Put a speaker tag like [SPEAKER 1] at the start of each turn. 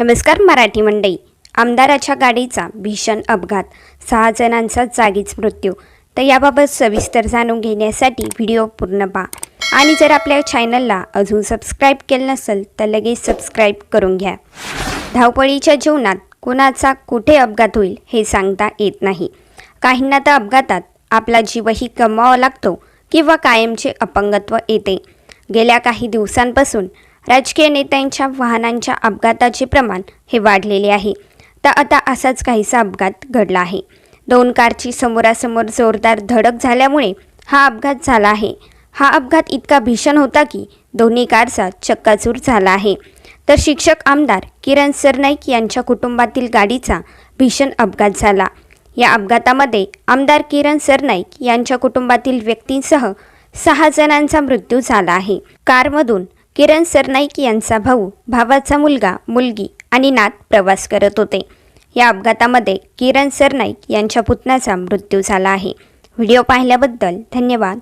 [SPEAKER 1] नमस्कार मराठी मंडई आमदाराच्या गाडीचा भीषण अपघात. सहा जणांचा जागीच मृत्यू. तर याबाबत सविस्तर जाणून घेण्यासाठी व्हिडिओ पूर्ण पहा. आणि जर आपल्या चॅनलला अजून सबस्क्राईब केलं नसेल तर लगेच सबस्क्राईब करून घ्या. धावपळीच्या जीवनात कुणाचा कुठे अपघात होईल हे सांगता येत नाही. काहींना तर अपघातात आपला जीवही गमवावा लागतो किंवा कायमचे अपंगत्व येते. गेल्या काही दिवसांपासून राजकीय नेत्यांच्या वाहनांच्या अपघाताचे प्रमाण हे वाढलेले आहे. तर आता असाच काहीसा अपघात घडला आहे. दोन कारची समोरासमोर जोरदार धडक झाल्यामुळे हा अपघात झाला आहे. हा अपघात इतका भीषण होता की दोन्ही कारचा चक्काचूर झाला आहे. तर शिक्षक आमदार किरण सरनाईक यांच्या कुटुंबातील गाडीचा भीषण अपघात झाला. या अपघातामध्ये आमदार किरण सरनाईक यांच्या कुटुंबातील व्यक्तींसह सहा जणांचा मृत्यू झाला आहे. कारमधून किरण सरनाईक यांचा भाऊ भावाचा मुलगा मुलगी आणि नात प्रवास करत होते. या अपघातामध्ये किरण सरनाईक यांच्या पुतण्याचा मृत्यू झाला आहे. व्हिडिओ पाहिल्याबद्दल धन्यवाद.